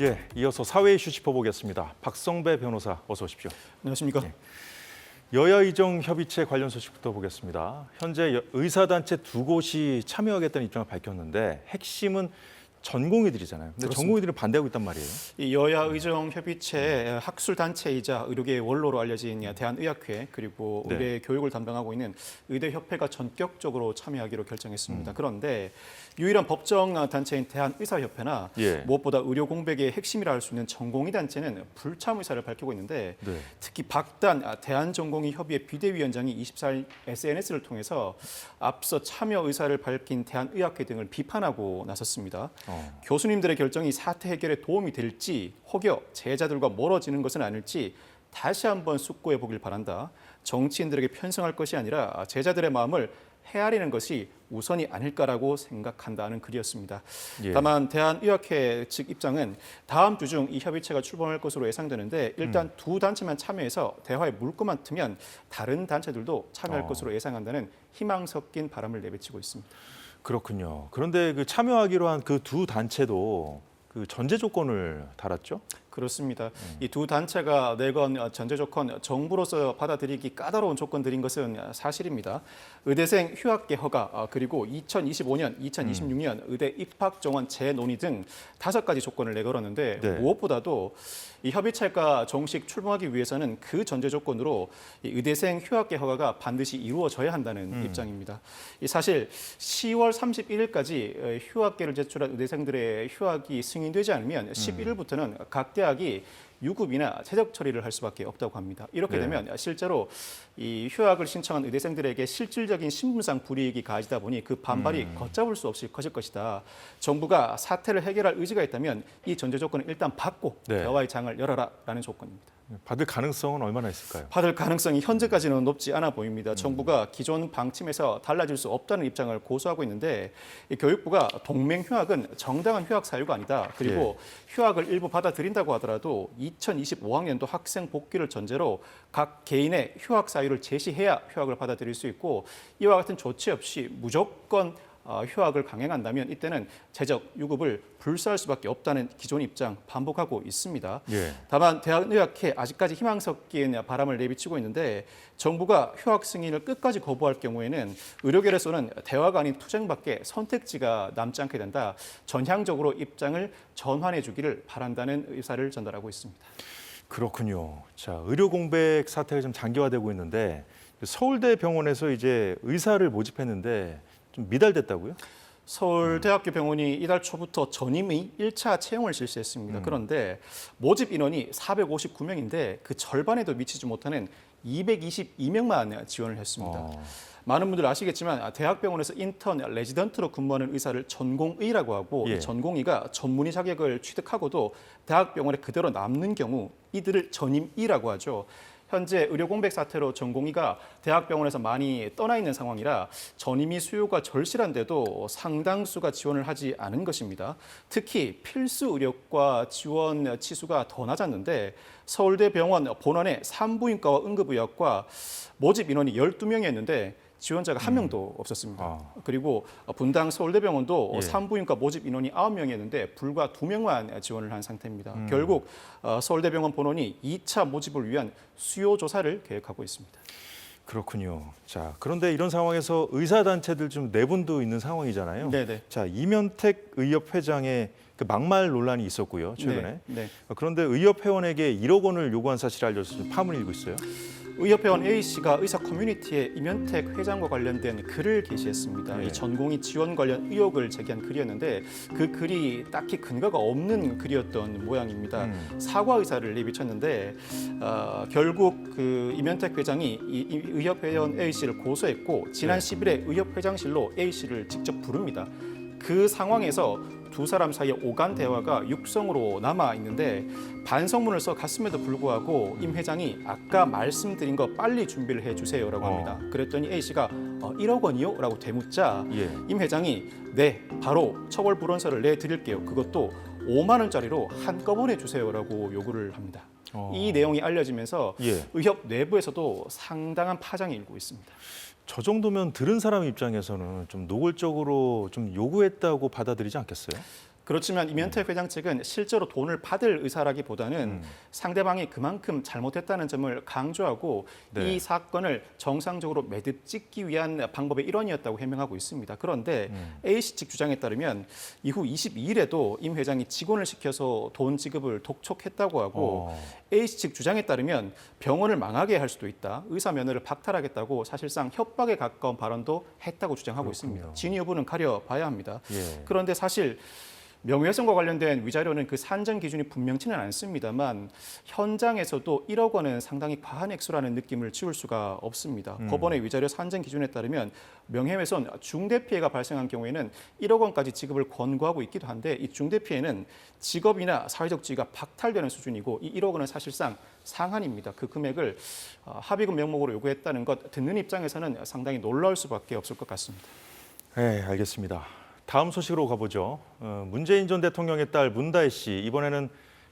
예, 이어서 사회 이슈 짚어보겠습니다. 박성배 변호사 어서 오십시오. 안녕하십니까? 여야 의정 협의체 관련 소식부터 보겠습니다. 현재 여- 의사단체 두 곳이 참여하겠다는 입장을 밝혔는데 핵심은 전공의들이잖아요. 근데 그렇습니다. 전공의들은 반대하고 있단 말이에요. 이 여야 의정 협의체 학술 단체이자 의료계 원로로 알려진 대한의학회 그리고 네. 의대 교육을 담당하고 있는 의대 협회가 전격적으로 참여하기로 음. 결정했습니다. 그런데 유일한 법정 단체인 대한의사협회나 예. 무엇보다 의료 공백의 핵심이라 할 수 있는 전공의 단체는 불참 의사를 밝히고 있는데 네. 특히 박단 대한전공의 협의회 비대위원장이 24일 SNS를 통해서 앞서 참여 의사를 밝힌 대한의학회 등을 비판하고 나섰습니다. 어. 교수님들의 결정이 사태 해결에 도움이 될지 혹여 제자들과 멀어지는 것은 아닐지 다시 한번 숙고해 보길 바란다. 정치인들에게 편성할 것이 아니라 제자들의 마음을 헤아리는 것이 우선이 아닐까라고 생각한다는 글이었습니다. 예. 다만 대한의학회 측 입장은 다음 주 중 이 협의체가 출범할 것으로 예상되는데 일단 음. 두 단체만 참여해서 대화에 물꼬만 트면 다른 단체들도 참여할 어. 것으로 예상한다는 희망 섞인 바람을 내비치고 있습니다. 그렇군요. 그런데 그 참여하기로 한 그 두 단체도 그 전제 조건을 달았죠. 그렇습니다. 음. 이두 단체가 내건 전제 조건 정부로서 받아들이기 까다로운 조건들인 것은 사실입니다. 의대생 휴학계 허가 아, 그리고 2025년, 2026년 의대 입학 정원 재논의 등 다섯 가지 조건을 내걸었는데 네. 무엇보다도 이 협의체가 정식 출범하기 위해서는 그 전제 조건으로 이 의대생 휴학계 허가가 반드시 이루어져야 한다는 음. 입장입니다. 이 사실 10월 31일까지 휴학계를 제출한 의대생들의 휴학이 승인되지 않으면 11일부터는 각 대학 이 유급이나 최적 처리를 할 수밖에 없다고 합니다. 이렇게 네. 되면 실제로 이 휴학을 신청한 의대생들에게 실질적인 신분상 불이익이 가해지다 보니 그 반발이 걷잡을 수 없이 커질 것이다. 정부가 사태를 해결할 의지가 있다면 이 전제 조건을 일단 받고 네. 대화의 장을 열어라라는 조건입니다. 받을 가능성은 얼마나 있을까요? 받을 가능성이 현재까지는 높지 않아 보입니다. 정부가 기존 방침에서 달라질 수 없다는 입장을 고수하고 있는데 이 교육부가 동맹 휴학은 정당한 휴학 사유가 아니다. 그리고 휴학을 일부 받아들인다고 하더라도 2025학년도 학생 복귀를 전제로 각 개인의 휴학 사유를 제시해야 휴학을 받아들일 수 있고 이와 같은 조치 없이 무조건 어, 휴학을 강행한다면 이때는 재적 유급을 불사할 수밖에 없다는 기존 입장 반복하고 있습니다. 예. 다만 대학의학회 아직까지 희망 섞인 바람을 내비치고 있는데 정부가 휴학 승인을 끝까지 거부할 경우에는 의료계에서는 대화가 아닌 투쟁밖에 선택지가 남지 않게 된다. 전향적으로 입장을 전환해 주기를 바란다는 의사를 전달하고 있습니다. 그렇군요. 자, 의료 공백 사태가 좀 장기화되고 있는데 서울대 병원에서 이제 의사를 모집했는데 좀 미달됐다고요? 서울대학교 병원이 이달 초부터 전임의 1차 채용을 실시했습니다. 그런데 모집 인원이 459명인데 그 절반에도 미치지 못하는 222명만 지원을 했습니다. 어. 많은 분들 아시겠지만 대학병원에서 인턴 레지던트로 근무하는 의사를 전공의라고 하고 예. 이 전공의가 전문의 자격을 취득하고도 대학병원에 그대로 남는 경우 이들을 전임의라고 하죠. 현재 의료 공백 사태로 전공의가 대학병원에서 많이 떠나 있는 상황이라 전임의 수요가 절실한데도 상당수가 지원을 하지 않은 것입니다. 특히 필수 의료과 지원 치수가 더 낮았는데 서울대 병원 본원의 산부인과와 응급의학과 모집 인원이 12명이었는데 지원자가 한 명도 없었습니다. 아. 그리고 분당 서울대병원도 예. 산부인과 모집 인원이 9명이었는데 불과 2명만 지원을 한 상태입니다. 음. 결국 어, 서울대병원 본원이 2차 모집을 위한 수요 조사를 계획하고 있습니다. 그렇군요. 자, 그런데 이런 상황에서 의사 단체들 좀 내분도 있는 상황이잖아요. 네네. 자, 이면택 의협 회장의 그 막말 논란이 있었고요, 최근에. 네, 네. 어, 그런데 의협 회원에게 1억 원을 요구한 사실이 알려져서 좀 파문이 일고 있어요. 의협회원 A 씨가 의사 커뮤니티에 이면택 회장과 관련된 글을 게시했습니다. 네. 이 전공의 지원 관련 의혹을 제기한 글이었는데 그 글이 딱히 근거가 없는 글이었던 모양입니다. 음. 사과 의사를 내비쳤는데 어, 결국 그 이면택 회장이 이, 이 의협회원 A 씨를 고소했고 지난 네. 10일에 의협 회장실로 A 씨를 직접 부릅니다. 그 상황에서 두 사람 사이에 오간 대화가 육성으로 남아 있는데 반성문을 써 갔음에도 불구하고 임 회장이 아까 말씀드린 거 빨리 준비를 해 주세요라고 어. 합니다. 그랬더니 A 씨가 어, 1억 원이요?라고 되묻자 예. 임 회장이 네 바로 처벌 불원서를 내 드릴게요. 그것도 5만 원짜리로 한꺼번에 주세요라고 요구를 합니다. 어. 이 내용이 알려지면서 예. 의협 내부에서도 상당한 파장이 일고 있습니다. 저 정도면 들은 사람 입장에서는 좀 노골적으로 좀 요구했다고 받아들이지 않겠어요? 그렇지만 이면태 회장 측은 실제로 돈을 받을 의사라기보다는 음. 상대방이 그만큼 잘못했다는 점을 강조하고 네. 이 사건을 정상적으로 매듭 짓기 위한 방법의 일원이었다고 해명하고 있습니다. 그런데 음. A씨 측 주장에 따르면 이후 22일에도 임 회장이 직원을 시켜서 돈 지급을 독촉했다고 하고 어. A씨 측 주장에 따르면 병원을 망하게 할 수도 있다. 의사 면허를 박탈하겠다고 사실상 협박에 가까운 발언도 했다고 주장하고 그렇군요. 있습니다. 진위 여부는 가려봐야 합니다. 예. 그런데 사실 명예훼손과 관련된 위자료는 그 산정 기준이 분명치는 않습니다만 현장에서도 1억 원은 상당히 과한 액수라는 느낌을 지울 수가 없습니다. 음. 법원의 위자료 산정 기준에 따르면 명예훼손 중대 피해가 발생한 경우에는 1억 원까지 지급을 권고하고 있기도 한데 이 중대 피해는 직업이나 사회적 지위가 박탈되는 수준이고 이 1억 원은 사실상 상한입니다. 그 금액을 어, 합의금 명목으로 요구했다는 것 듣는 입장에서는 상당히 놀라울 수밖에 없을 것 같습니다. 네, 알겠습니다. 다음 소식으로 가보죠. 어, 문재인 전 대통령의 딸 문다혜 씨 이번에는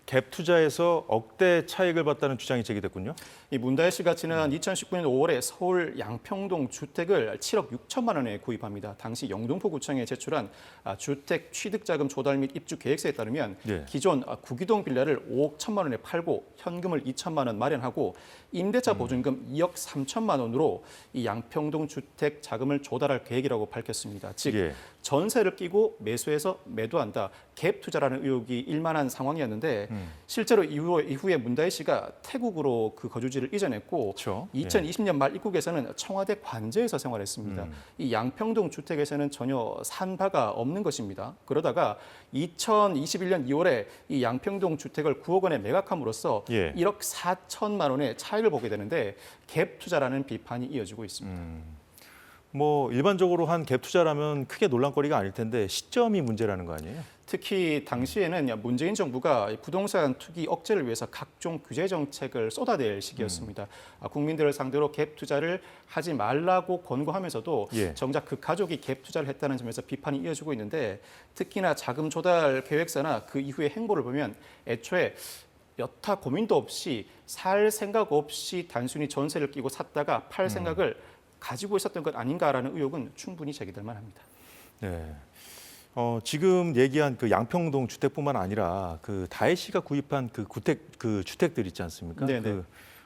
갭 투자에서 억대 차익을 봤다는 주장이 제기됐군요. 이 문다혜 씨가 지난 2019년 5월에 서울 양평동 주택을 7억 6천만 원에 구입합니다. 당시 영등포 구청에 제출한 아, 주택 취득자금 조달 및 입주 계획서에 따르면 예. 기존 아, 구기동 빌라를 5억 1천만 원에 팔고 현금을 2천만 원 마련하고 임대차 보증금 2억 3천만 원으로 이 양평동 주택 자금을 조달할 계획이라고 밝혔습니다. 즉 예. 전세를 끼고 매수해서 매도한다. 갭 투자라는 의혹이 일만한 상황이었는데 음. 실제로 이후, 이후에 문다혜 씨가 태국으로 그 거주지를 이전했고 그렇죠. 2020년 말 입국에서는 청와대 관저에서 생활했습니다. 음. 이 양평동 주택에서는 전혀 산 바가 없는 것입니다. 그러다가 2021년 2월에 이 양평동 주택을 9억 원에 매각함으로써 예. 1억 4천만 원의 차익을 보게 되는데 갭 투자라는 비판이 이어지고 있습니다. 뭐 일반적으로 한 갭 투자라면 크게 논란거리가 아닐 텐데 시점이 문제라는 거 아니에요? 특히 당시에는 문재인 정부가 부동산 투기 억제를 위해서 각종 규제 정책을 쏟아낼 시기였습니다. 아, 국민들을 상대로 갭 투자를 하지 말라고 권고하면서도 예. 정작 그 가족이 갭 투자를 했다는 점에서 비판이 이어지고 있는데 특히나 자금 조달 계획서나 그 이후의 행보를 보면 애초에 여타 고민도 없이 살 생각 없이 단순히 전세를 끼고 샀다가 팔 생각을 가지고 있었던 것 아닌가라는 의혹은 충분히 제기될 만합니다. 네. 어, 지금 얘기한 그 양평동 주택뿐만 아니라 그 다혜 씨가 구입한 그 구택 그 주택들 있지 않습니까? 네네. 그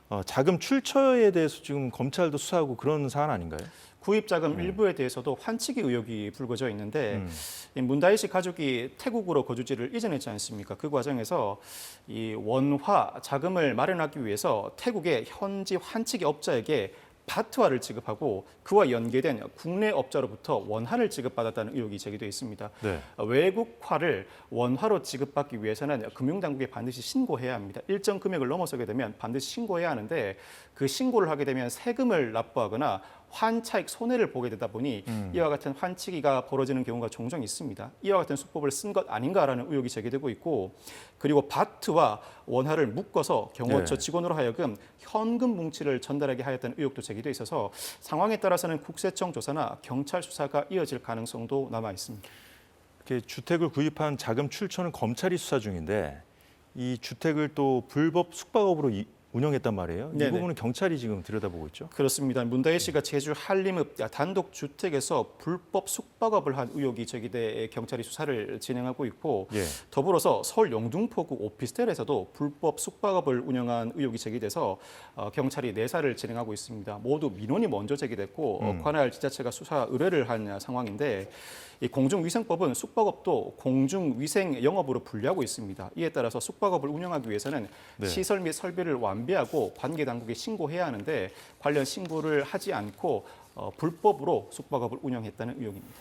어, 자금 출처에 대해서 지금 검찰도 수사하고 그런 사안 아닌가요? 구입 자금 일부에 대해서도 환치기 의혹이 불거져 있는데 음. 이 문다희 씨 가족이 태국으로 거주지를 이전했지 않습니까? 그 과정에서 이 원화 자금을 마련하기 위해서 태국의 현지 환치기 업자에게 바트화를 지급하고 그와 연계된 국내 업자로부터 원화를 지급받았다는 의혹이 제기돼 있습니다. 네. 외국화를 원화로 지급받기 위해서는 금융당국에 반드시 신고해야 합니다. 일정 금액을 넘어서게 되면 반드시 신고해야 하는데 그 신고를 하게 되면 세금을 납부하거나 환차익 손해를 보게 되다 보니 이와 같은 환치기가 벌어지는 경우가 종종 있습니다. 이와 같은 수법을 쓴 것 아닌가라는 의혹이 제기되고 있고 그리고 바트와 원화를 묶어서 경호처 네. 직원으로 하여금 현금 뭉치를 전달하게 하였다는 의혹도 제기돼 있어서 상황에 따라서는 국세청 조사나 경찰 수사가 이어질 가능성도 남아 있습니다. 주택을 구입한 자금 출처는 검찰이 수사 중인데 이 주택을 또 불법 숙박업으로 이- 운영했단 말이에요. 이 네네. 부분은 경찰이 지금 들여다보고 있죠. 그렇습니다. 문다혜 씨가 제주 한림읍 단독 주택에서 불법 숙박업을 한 의혹이 제기돼 경찰이 수사를 진행하고 있고 예. 더불어서 서울 영등포구 오피스텔에서도 불법 숙박업을 운영한 의혹이 제기돼서 어, 경찰이 내사를 진행하고 있습니다. 모두 민원이 먼저 제기됐고 어, 음. 관할 지자체가 수사 의뢰를 한 상황인데 이 공중위생법은 숙박업도 공중위생 영업으로 분류하고 있습니다. 이에 따라서 숙박업을 운영하기 위해서는 네. 시설 및 설비를 완 비하고 관계 당국에 신고해야 하는데 관련 신고를 하지 않고 어, 불법으로 숙박업을 운영했다는 의혹입니다.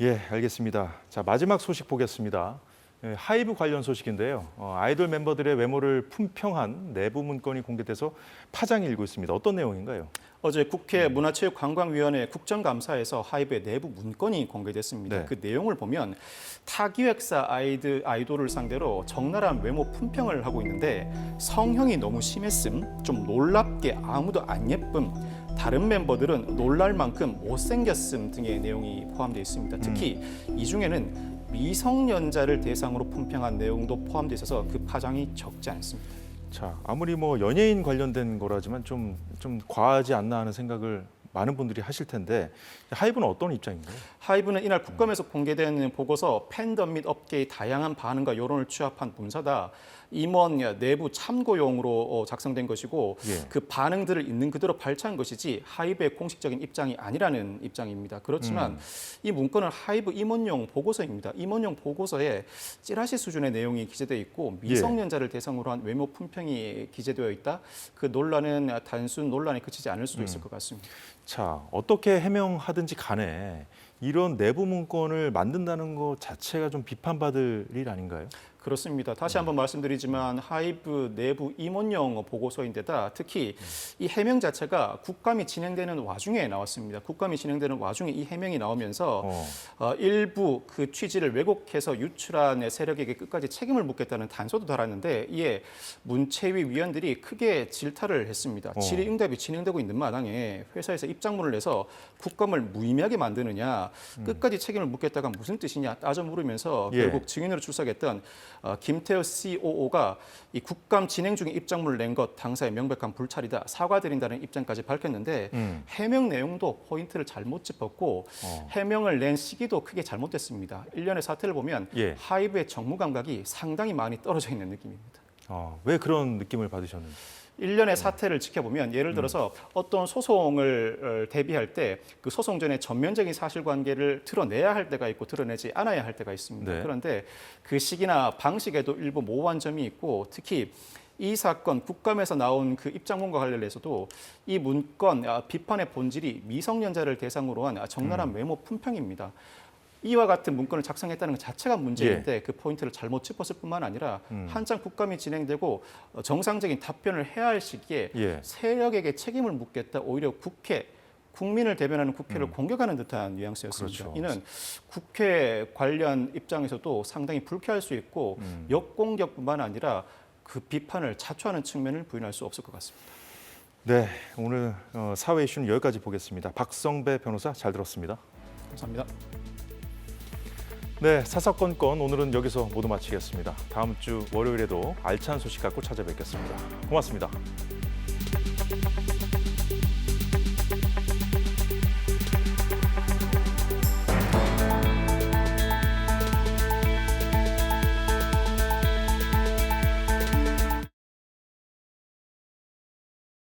예, 알겠습니다. 자 마지막 소식 보겠습니다. 예, 하이브 관련 소식인데요. 어, 아이돌 멤버들의 외모를 품평한 내부 문건이 공개돼서 파장이 일고 있습니다. 어떤 내용인가요? 어제 국회 음. 문화체육관광위원회 국정감사에서 하이브의 내부 문건이 공개됐습니다. 네. 그 내용을 보면 타기획사 아이드, 아이돌을 상대로 적나라한 외모 품평을 하고 있는데 성형이 너무 심했음, 좀 놀랍게 아무도 안 예쁨, 다른 멤버들은 놀랄 만큼 못생겼음 등의 내용이 포함되어 있습니다. 특히 음. 이 중에는 미성년자를 대상으로 품평한 내용도 포함되어 있어서 그 파장이 적지 않습니다. 자 아무리 뭐 연예인 관련된 거라지만 좀 좀 과하지 않나 하는 생각을 많은 분들이 하실 텐데 하이브는 어떤 입장인가요? 하이브는 이날 국감에서 공개된 보고서 팬덤 및 업계의 다양한 반응과 여론을 취합한 문서다. 임원 내부 참고용으로 어, 작성된 것이고 예. 그 반응들을 있는 그대로 발췌한 것이지 하이브의 공식적인 입장이 아니라는 입장입니다. 그렇지만 이 문건은 하이브 임원용 보고서입니다. 임원용 보고서에 찌라시 수준의 내용이 기재되어 있고 미성년자를 대상으로 한 외모 품평이 기재되어 있다. 그 논란은 단순 논란에 그치지 않을 수도 있을 것 같습니다. 자, 어떻게 해명하든지 간에 이런 내부 문건을 만든다는 것 자체가 좀 비판받을 일 아닌가요? 그렇습니다. 다시 한번 말씀드리지만 하이브 내부 임원용 보고서인데다 특히 이 해명 자체가 국감이 진행되는 와중에 나왔습니다. 국감이 진행되는 와중에 이 해명이 나오면서 어. 어, 일부 그 취지를 왜곡해서 유출한 세력에게 끝까지 책임을 묻겠다는 단서도 달았는데 이에 문체위 위원들이 크게 질타를 했습니다. 어. 질의응답이 진행되고 있는 마당에 회사에서 입장문을 내서 국감을 무의미하게 만드느냐, 끝까지 책임을 묻겠다가 무슨 뜻이냐 따져 물으면서 예. 결국 증인으로 출석했던 어, 김태호 COO가 이 국감 진행 중에 입장문을 낸 것 당사의 명백한 불찰이다 사과드린다는 입장까지 밝혔는데 음. 해명 내용도 포인트를 잘못 짚었고 어. 해명을 낸 시기도 크게 잘못됐습니다. 일련의 사태를 보면 예. 하이브의 정무 감각이 상당히 많이 떨어져 있는 느낌입니다. 어, 왜 그런 느낌을 받으셨는지. 일련의 사태를 지켜보면 예를 들어서 어떤 소송을 어, 대비할 때 그 소송 전에 전면적인 사실관계를 드러내야 할 때가 있고 드러내지 않아야 할 때가 있습니다. 네. 그런데 그 시기나 방식에도 일부 모호한 점이 있고 특히 이 사건 국감에서 나온 그 입장문과 관련해서도 이 문건 아, 비판의 본질이 미성년자를 대상으로 한 적나라한 외모 품평입니다. 이와 같은 문건을 작성했다는 것 자체가 문제인데 그 포인트를 잘못 짚었을 뿐만 아니라 음. 한창 국감이 진행되고 어, 정상적인 답변을 해야 할 시기에 예. 세력에게 책임을 묻겠다 오히려 국회 국민을 대변하는 국회를 음. 공격하는 듯한 뉘앙스였습니다. 그렇죠. 이는 국회 관련 입장에서도 상당히 불쾌할 수 있고 음. 역공격뿐만 아니라 그 비판을 자초하는 측면을 부인할 수 없을 것 같습니다. 네, 오늘 어, 사회 이슈는 여기까지 보겠습니다. 박성배 변호사 잘 들었습니다. 감사합니다. 네, 사사건건 오늘은 여기서 모두 마치겠습니다. 다음 주 월요일에도 알찬 소식 갖고 찾아뵙겠습니다. 고맙습니다.